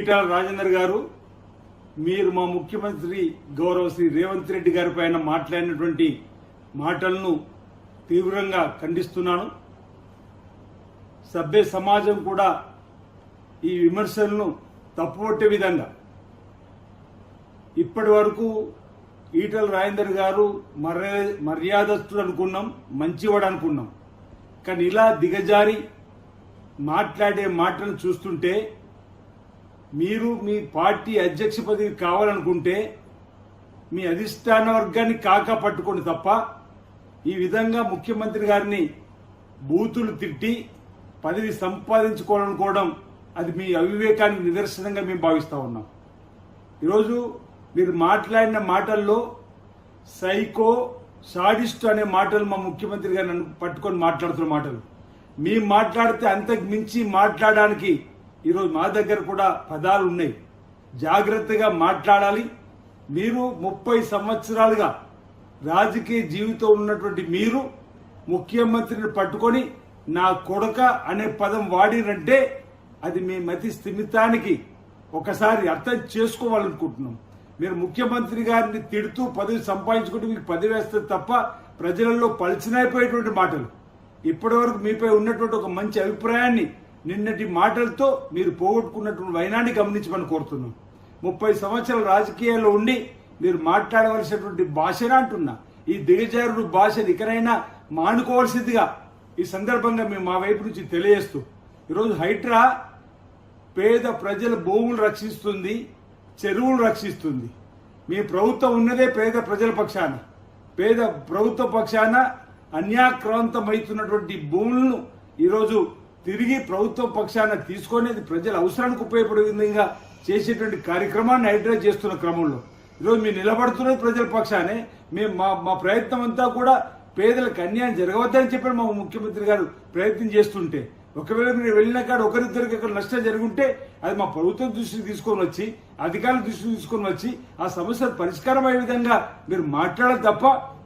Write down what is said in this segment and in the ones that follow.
ఈటల రాజేందర్ గారు మీరు మా ముఖ్యమంత్రి గౌరవ శ్రీ రేవంత్ రెడ్డి గారి పైన మాట్లాడినటువంటి మాటలను తీవ్రంగా ఖండిస్తున్నాను. సభ్య సమాజం కూడా ఈ విమర్శలను తప్పుపట్టే విధంగా. ఇప్పటి వరకు ఈటల రాజేందర్ గారు మర్యాద మర్యాదస్తుడు అనుకున్నాం మంచివాడు అనుకున్నాం. కానీ ఇలా దిగజారి మాట్లాడే మాటలు చూస్తుంటే మీరు మీ పార్టీ అధ్యక్ష పదవి కావాలనుకుంటే మీ అధిష్టాన వర్గాన్ని కాకా పట్టుకోండి తప్ప ఈ విధంగా ముఖ్యమంత్రి గారిని బూతులు తిట్టి పదవి సంపాదించుకోవాలనుకోవడం అది మీ అవివేకానికి నిదర్శనంగా మేము భావిస్తూ ఉన్నాం. ఈరోజు మీరు మాట్లాడిన మాటల్లో సైకో సాడిస్ట్ అనే మాటలు మా ముఖ్యమంత్రి గారు నన్ను పట్టుకొని మాట్లాడుతున్న మాటలు. మేము మాట్లాడితే అంతకు మించి మాట్లాడడానికి ఈరోజు మా దగ్గర కూడా పదాలు ఉన్నాయి. జాగ్రత్తగా మాట్లాడాలి. మీరు ముప్పై సంవత్సరాలుగా రాజకీయ జీవితం ఉన్నటువంటి మీరు ముఖ్యమంత్రిని పట్టుకొని నా కొడక అనే పదం వాడినంటే అది మీ మతి స్థిమితానికి ఒకసారి అర్థం చేసుకోవాలనుకుంటున్నాం. మీరు ముఖ్యమంత్రి గారిని తిడుతూ పదవి సంపాదించుకుంటే మీకు పదవి వేస్తే తప్ప ప్రజలలో పలిచినైపోయేటువంటి మాటలు. ఇప్పటివరకు మీపై ఉన్నటువంటి ఒక మంచి అభిప్రాయాన్ని నిన్నటి మాటలతో మీరు పోగొట్టుకున్నటువంటి వైనాన్ని గమనించమని కోరుతున్నాం. ముప్పై సంవత్సరాల రాజకీయాల్లో ఉండి మీరు మాట్లాడవలసినటువంటి భాషనే అంటున్నా. ఈ దిగజారుడు భాషను ఇకనైనా మానుకోవాల్సిందిగా ఈ సందర్భంగా మేము మా వైపు నుంచి తెలియజేస్తూ ఈరోజు హైడ్రా పేద ప్రజల భూములు రక్షిస్తుంది చెరువులు రక్షిస్తుంది. మీ ప్రభుత్వం ఉన్నదే పేద ప్రజల పక్షాన. పేద ప్రభుత్వ పక్షాన అన్యాక్రాంతమవుతున్నటువంటి భూములను ఈరోజు తిరిగి ప్రభుత్వ పక్షాన తీసుకునేది ప్రజల అవసరానికి ఉపయోగపడే విధంగా చేసేటువంటి కార్యక్రమాన్ని హైడ్రా చేస్తున్న క్రమంలో. ఈరోజు మీరు నిలబడుతున్నది ప్రజల పక్షానే. మేము మా మా ప్రయత్నం అంతా కూడా పేదలకు అన్యాయం జరగవద్దని చెప్పారు మా ముఖ్యమంత్రి గారు ప్రయత్నం చేస్తుంటే ఒకవేళ మీరు వెళ్ళిన కాడ ఒకరిద్దరికి అక్కడ నష్టం జరుగుంటే అది మా ప్రభుత్వం దృష్టికి తీసుకొని వచ్చి అధికారుల దృష్టికి తీసుకొని వచ్చి ఆ సమస్య పరిష్కారం అయ్యే విధంగా మీరు మాట్లాడాలి తప్ప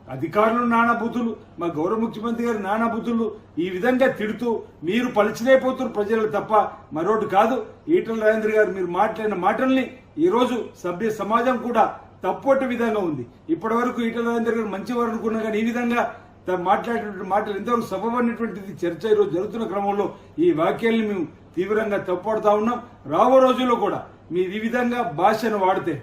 అధికారులు నానాబుద్ధులు మా గౌరవ ముఖ్యమంత్రి గారు నానాబుద్ధులు ఈ విధంగా తిడుతూ మీరు పలిచినైపోతున్నారు ప్రజలకు తప్ప మరొకటి కాదు. ఈటల రాజేంద్ర గారు మీరు మాట్లాడిన మాటల్ని ఈరోజు సభ్య సమాజం కూడా తప్పొట్టే విధంగా ఉంది. ఇప్పటి వరకు ఈటల రాజేంద్ర గారు మంచివారు అనుకున్నా కానీ ఈ విధంగా త- మాట్లాడేటువంటి మాటలు ఎంతవరకు సబబడినటువంటిది చర్చ ఈరోజు జరుగుతున్న క్రమంలో ఈ వాక్యాల్ని మేము తీవ్రంగా తప్పుపడతా ఉన్నాం. రాబో రోజుల్లో కూడా మీరు ఈ విధంగా భాషను వాడితే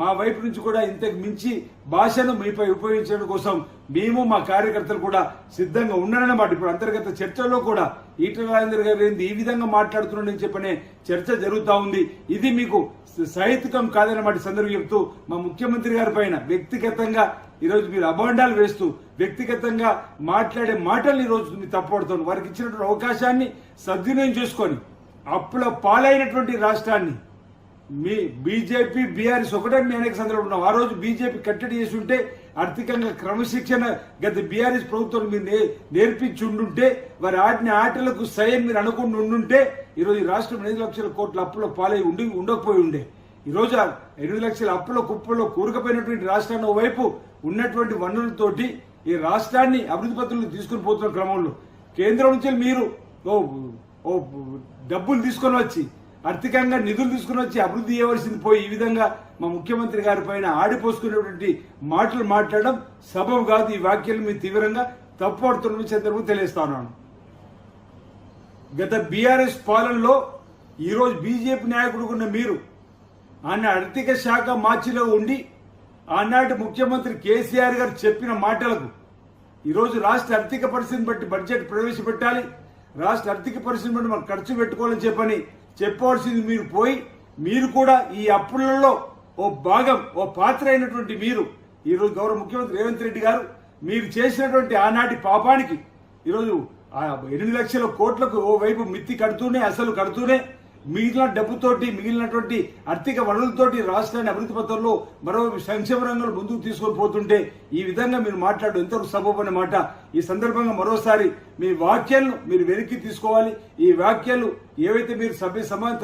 మా వైపు నుంచి కూడా ఇంతకు మించి భాషను మీపై ఉపయోగించడం కోసం మేము మా కార్యకర్తలు కూడా సిద్ధంగా ఉన్నారన్నమాట. ఇప్పుడు అంతర్గత చర్చలో కూడా ఈటల రాజేంద్ర గారు ఈ విధంగా మాట్లాడుతున్నాడని చెప్పనే చర్చ జరుగుతా ఉంది. ఇది మీకు సహితకం కాదన్నమాట సందర్భం చెప్తూ మా ముఖ్యమంత్రి గారి పైన వ్యక్తిగతంగా ఈరోజు మీరు అభాండాలు వేస్తూ వ్యక్తిగతంగా మాట్లాడే మాటలు ఈరోజు మీరు తప్పడుతున్నారు వారికి ఇచ్చినటువంటి అవకాశాన్ని సద్వినియోగం చేసుకొని అప్పుల పాలైనటువంటి రాష్ట్రాన్ని మీ బీజేపీ బీఆర్ఎస్ ఒకటే మీ అనేక సందర్భంలో ఉన్నాం. ఆ రోజు బీజేపీ కట్టడి చేసి ఉంటే ఆర్థికంగా క్రమశిక్షణ గత బీఆర్ఎస్ ప్రభుత్వం మీరు నేర్పించి ఉండుంటే వారి ఆటిని ఆటలకు సైన్ మీరు అనుకుని ఉండుంటే ఈరోజు రాష్ట్రం ఎనిమిది లక్షల కోట్ల అప్పుల పాలై ఉండి ఉండకపోయి ఉండే. ఈరోజు ఎనిమిది లక్షల అప్పుల కుప్పల్లో కూరుకుపోయినటువంటి రాష్ట్రాన్ని వైపు ఉన్నటువంటి వనరులతోటి ఈ రాష్ట్రాన్ని అభివృద్ధి పత్రులు తీసుకుని పోతున్న క్రమంలో కేంద్రం నుంచి మీరు ఓ డబ్బులు తీసుకొని వచ్చి ఆర్థికంగా నిధులు తీసుకుని వచ్చి అభివృద్ధి చేయవలసింది పోయి ఈ విధంగా మా ముఖ్యమంత్రి గారి పైన ఆడిపోసుకునేటువంటి మాటలు మాట్లాడడం సబబు కాదు. ఈ వ్యాఖ్యలు మీరు తీవ్రంగా తప్పుపడుతున్న చంద్రబాబు తెలియస్తాను గత బీఆర్ఎస్ పాలనలో ఈరోజు బీజేపీ నాయకుడు ఉన్న మీరు ఆయన ఆర్థిక శాఖ మార్చిలో ఉండి ఆనాటి ముఖ్యమంత్రి కేసీఆర్ గారు చెప్పిన మాటలకు ఈరోజు రాష్ట్ర ఆర్థిక పరిస్థితిని బట్టి బడ్జెట్ ప్రవేశపెట్టాలి. రాష్ట్ర ఆర్థిక పరిస్థితిని బట్టి మనం ఖర్చు పెట్టుకోవాలని చెప్పని చెప్పవలసింది మీరు పోయి మీరు కూడా ఈ అప్పులలో ఓ భాగం ఓ పాత్ర అయినటువంటి మీరు ఈరోజు గౌరవ ముఖ్యమంత్రి రేవంత్ రెడ్డి గారు మీరు చేసినటువంటి ఆనాటి పాపానికి ఈరోజు ఆ ఎనిమిది లక్షల కోట్లకు ఓ వైపు మిత్తి కడుతూనే అసలు కడుతూనే మిగిలిన డబ్బుతోటి మిగిలినటువంటి ఆర్థిక వనరులతోటి రాష్ట్రాన్ని అభివృద్ధి పథంలో మరో సంక్షేమ రంగంలో ముందుకు తీసుకొని పోతుంటే ఈ విధంగా మీరు మాట్లాడు ఎంతవరకు సబబు అనే మాట. ఈ సందర్భంగా మరోసారి మీ వాక్యాలను మీరు వెనక్కి తీసుకోవాలి. ఈ వాక్యాలు ఏవైతే మీరు సభ్య సమాజం